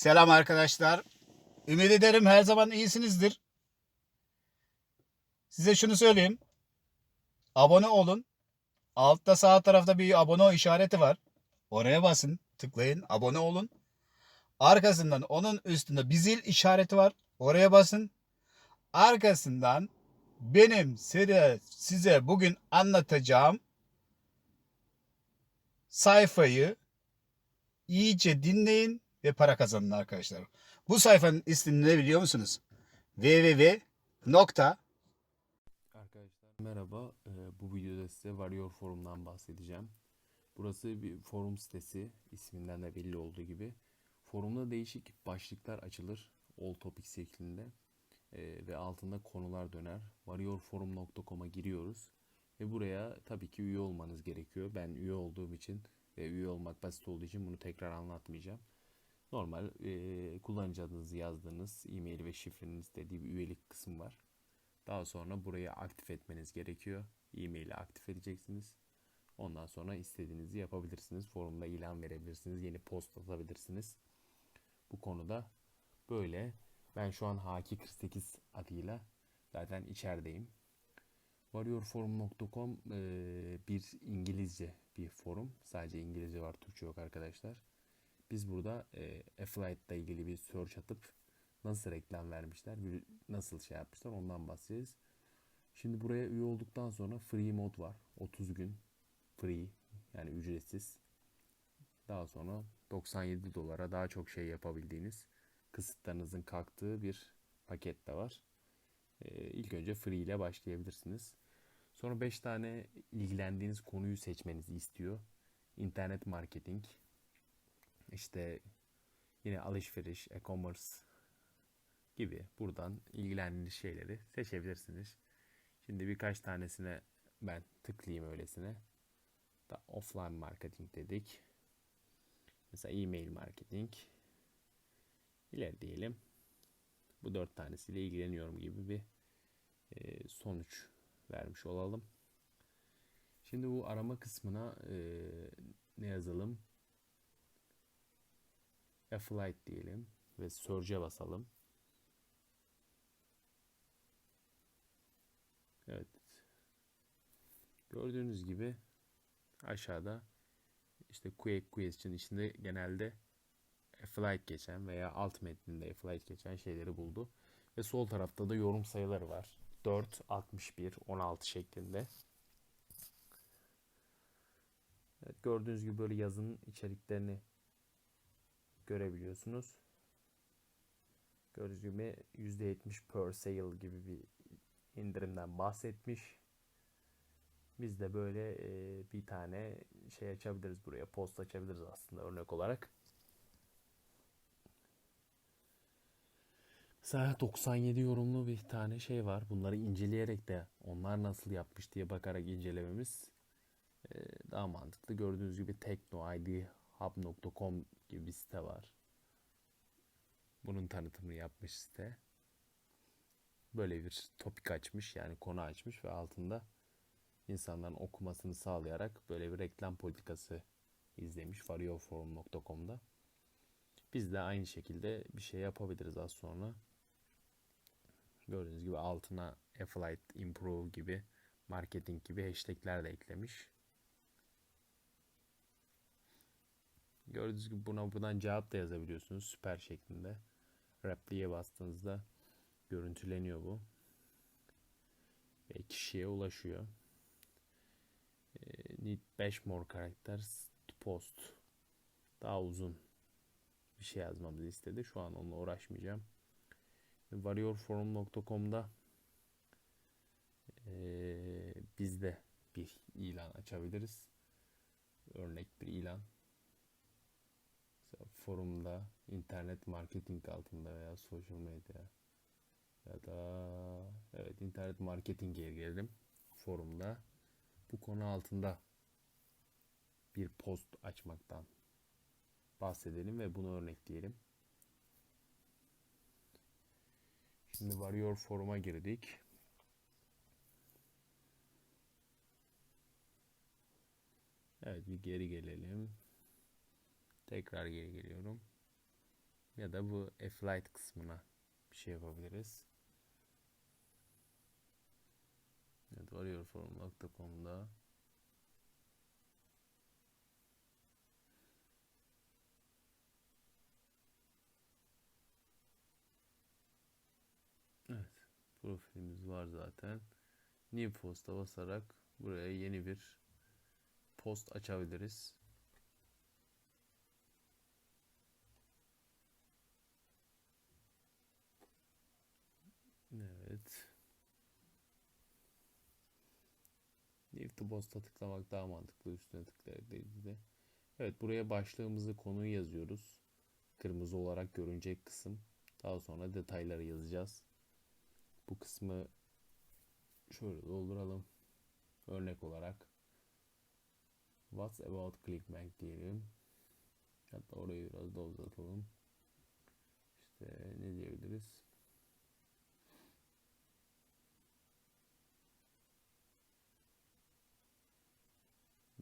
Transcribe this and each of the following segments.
Selam arkadaşlar. Ümit ederim her zaman iyisinizdir. Size şunu söyleyeyim. Abone olun. Altta sağ tarafta bir abone işareti var. Oraya basın, tıklayın, abone olun. Arkasından onun üstünde bir zil işareti var. Oraya basın. Arkasından benim size, size bugün anlatacağım sayfayı iyice dinleyin ve para kazanın arkadaşlar. Bu sayfanın ismini ne biliyor musunuz? www. nokta Arkadaşlar merhaba. Ee, bu videoda size Warrior Forum'dan bahsedeceğim. Burası bir forum sitesi. isminden de belli olduğu gibi. Forumda değişik başlıklar açılır. All Topics şeklinde. Ee, ve altında konular döner. warriorforum.com'a giriyoruz. Ve buraya tabii ki üye olmanız gerekiyor. Ben üye olduğum için ve üye olmak basit olduğu için bunu tekrar anlatmayacağım. Normal e, kullanıcı adınızı yazdığınız e-mail ve şifrenin istediği bir üyelik kısmı var. Daha sonra burayı aktif etmeniz gerekiyor. E-maili aktif edeceksiniz. Ondan sonra istediğinizi yapabilirsiniz. Forumda ilan verebilirsiniz. Yeni post atabilirsiniz. Bu konuda böyle. Ben şu an Haki48 adıyla zaten içerideyim. Warriorforum.com bir İngilizce bir forum. Sadece İngilizce var, Türkçe yok arkadaşlar. Biz burada eee affiliate ile ilgili bir search atıp nasıl reklam vermişler, nasıl şey yapmışlar ondan bahsedeceğiz. Şimdi buraya üye olduktan sonra free mod var. 30 gün free yani ücretsiz. Daha sonra 97 dolara daha çok şey yapabildiğiniz kısıtlarınızın kalktığı bir paket de var. Ee, ilk önce free ile başlayabilirsiniz. Sonra 5 tane ilgilendiğiniz konuyu seçmenizi istiyor. İnternet marketing, işte yine alışveriş, e-commerce gibi buradan ilgilendiğiniz şeyleri seçebilirsiniz. Şimdi birkaç tanesine ben tıklayayım öylesine. Da offline marketing dedik. Mesela e-mail marketing. İlerleyelim. Bu dört tanesiyle ilgileniyorum gibi bir e, sonuç vermiş olalım. Şimdi bu arama kısmına e, ne yazalım? Affiliate diyelim ve search'e basalım. Evet. Gördüğünüz gibi aşağıda işte Quick Question içinde genelde affiliate geçen veya alt metninde affiliate geçen şeyleri buldu. Ve sol tarafta da yorum sayıları var. 4, 61, 16 şeklinde. Evet, gördüğünüz gibi böyle yazının içeriklerini görebiliyorsunuz. Gördüğünüz gibi %70 per sale gibi bir indirimden bahsetmiş. Biz de böyle e, bir tane şey açabiliriz buraya. Post açabiliriz aslında örnek olarak. Mesela 97 yorumlu bir tane şey var. Bunları inceleyerek de onlar nasıl yapmış diye bakarak incelememiz e, daha mantıklı. Gördüğünüz gibi teknoidhub.com gibi bir site var. Bunun tanıtımını yapmış site. Böyle bir topik açmış yani konu açmış ve altında insanların okumasını sağlayarak böyle bir reklam politikası izlemiş warriorforum.com'da. Biz de aynı şekilde bir şey yapabiliriz az sonra. Gördüğünüz gibi altına affiliate, improve gibi, marketing gibi hashtagler de eklemiş. Gördüğünüz gibi buna buradan cevap da yazabiliyorsunuz süper şeklinde. Reply'e bastığınızda görüntüleniyor bu. Ve kişiye ulaşıyor. E, need 5 more characters to post. Daha uzun bir şey yazmamızı istedi. Şu an onunla uğraşmayacağım. warriorforum.com'da e, biz de bir ilan açabiliriz. Örnek bir ilan. Forumda, internet marketing altında veya social medya ya da evet internet marketinge girelim forumda. Bu konu altında bir post açmaktan bahsedelim ve bunu örnekleyelim. Şimdi Warrior foruma girdik. Evet bir geri gelelim. Tekrar geri geliyorum. Ya da bu F-Lite kısmına bir şey yapabiliriz. Evet, warriorforum.com'da Evet, profilimiz var zaten. New Post'a basarak buraya yeni bir post açabiliriz. Evet. To Post'a tıklamak daha mantıklı üstüne tıklayabildiğinizde. de. Evet buraya başlığımızı konuyu yazıyoruz. Kırmızı olarak görünecek kısım. Daha sonra detayları yazacağız. Bu kısmı şöyle dolduralım. Örnek olarak What's about ClickBank diyelim. Hatta orayı biraz da uzatalım. İşte ne diyebiliriz?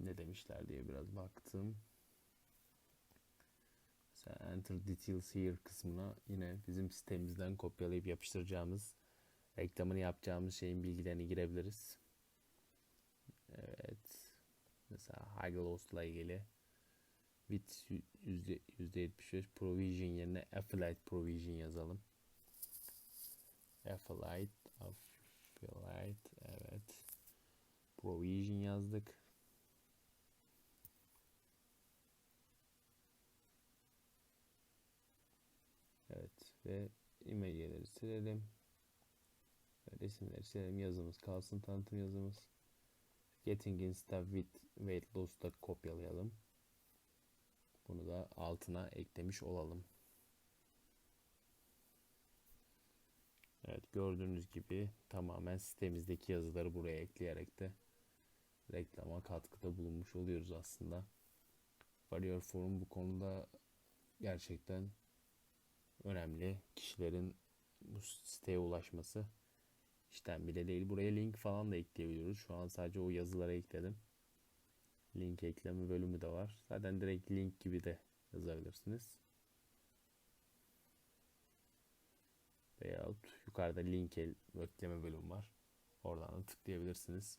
Ne demişler diye biraz baktım. Mesela Enter Details Here kısmına yine bizim sitemizden kopyalayıp yapıştıracağımız reklamını yapacağımız şeyin bilgilerini girebiliriz. Evet. Mesela Higglos'la ilgili bit yüzde 75 provision yerine affiliate provision yazalım. Affiliate affiliate evet. Provision yazdık. Evet ve imgeleri silelim. Resimleri silelim. Yazımız kalsın. Tanıtım yazımız. Getting in step with weight loss'ta kopyalayalım. Bunu da altına eklemiş olalım. Evet gördüğünüz gibi tamamen sitemizdeki yazıları buraya ekleyerek de reklama katkıda bulunmuş oluyoruz aslında. Warrior Forum bu konuda gerçekten önemli. Kişilerin bu siteye ulaşması işten bile değil. Buraya link falan da ekleyebiliyoruz. Şu an sadece o yazılara ekledim. Link ekleme bölümü de var. Zaten direkt link gibi de yazabilirsiniz. Veyahut yukarıda link ekleme bölümü var. Oradan da tıklayabilirsiniz.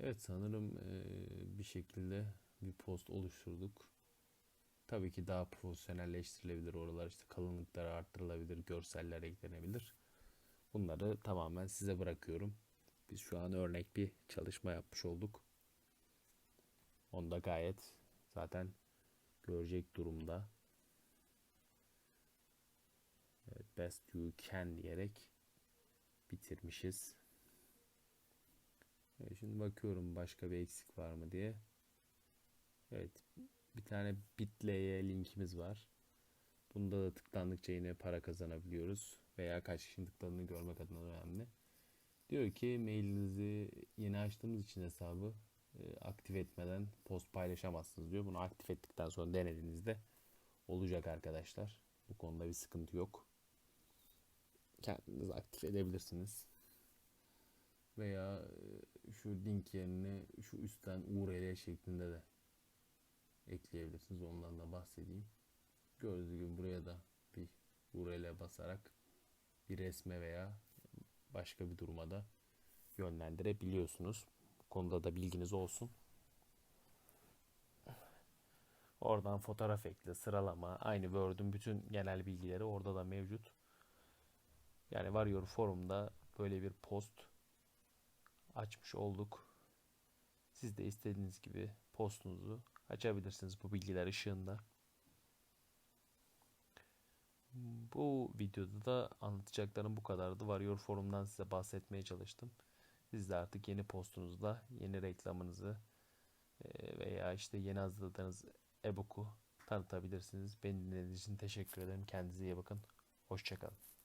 Evet sanırım bir şekilde bir post oluşturduk. Tabii ki daha profesyonelleştirilebilir oralar işte kalınlıkları arttırılabilir, görseller eklenebilir. Bunları tamamen size bırakıyorum. Biz şu an örnek bir çalışma yapmış olduk. Onda gayet zaten görecek durumda. Evet, best you can diyerek bitirmişiz. Evet, şimdi bakıyorum başka bir eksik var mı diye. Evet, bir tane Bitly linkimiz var. Bunda da tıklandıkça yine para kazanabiliyoruz. Veya kaç kişinin tıkladığını görmek adına önemli. Diyor ki mailinizi yeni açtığımız için hesabı e, aktif etmeden post paylaşamazsınız diyor. Bunu aktif ettikten sonra denediğinizde olacak arkadaşlar. Bu konuda bir sıkıntı yok. Kendiniz aktif edebilirsiniz. Veya e, şu link yerine şu üstten URL şeklinde de ekleyebilirsiniz. Ondan da bahsedeyim. Gördüğünüz gibi buraya da bir URL basarak bir resme veya başka bir duruma da yönlendirebiliyorsunuz. Bu konuda da bilginiz olsun. Oradan fotoğraf ekle, sıralama, aynı Word'ün bütün genel bilgileri orada da mevcut. Yani Warrior Forum'da böyle bir post açmış olduk. Siz de istediğiniz gibi postunuzu açabilirsiniz bu bilgiler ışığında. Bu videoda da anlatacaklarım bu kadardı. Warrior Forum'dan size bahsetmeye çalıştım. Siz de artık yeni postunuzda yeni reklamınızı e, veya işte yeni hazırladığınız e-book'u tanıtabilirsiniz. Beni dinlediğiniz için teşekkür ederim. Kendinize iyi bakın. Hoşçakalın.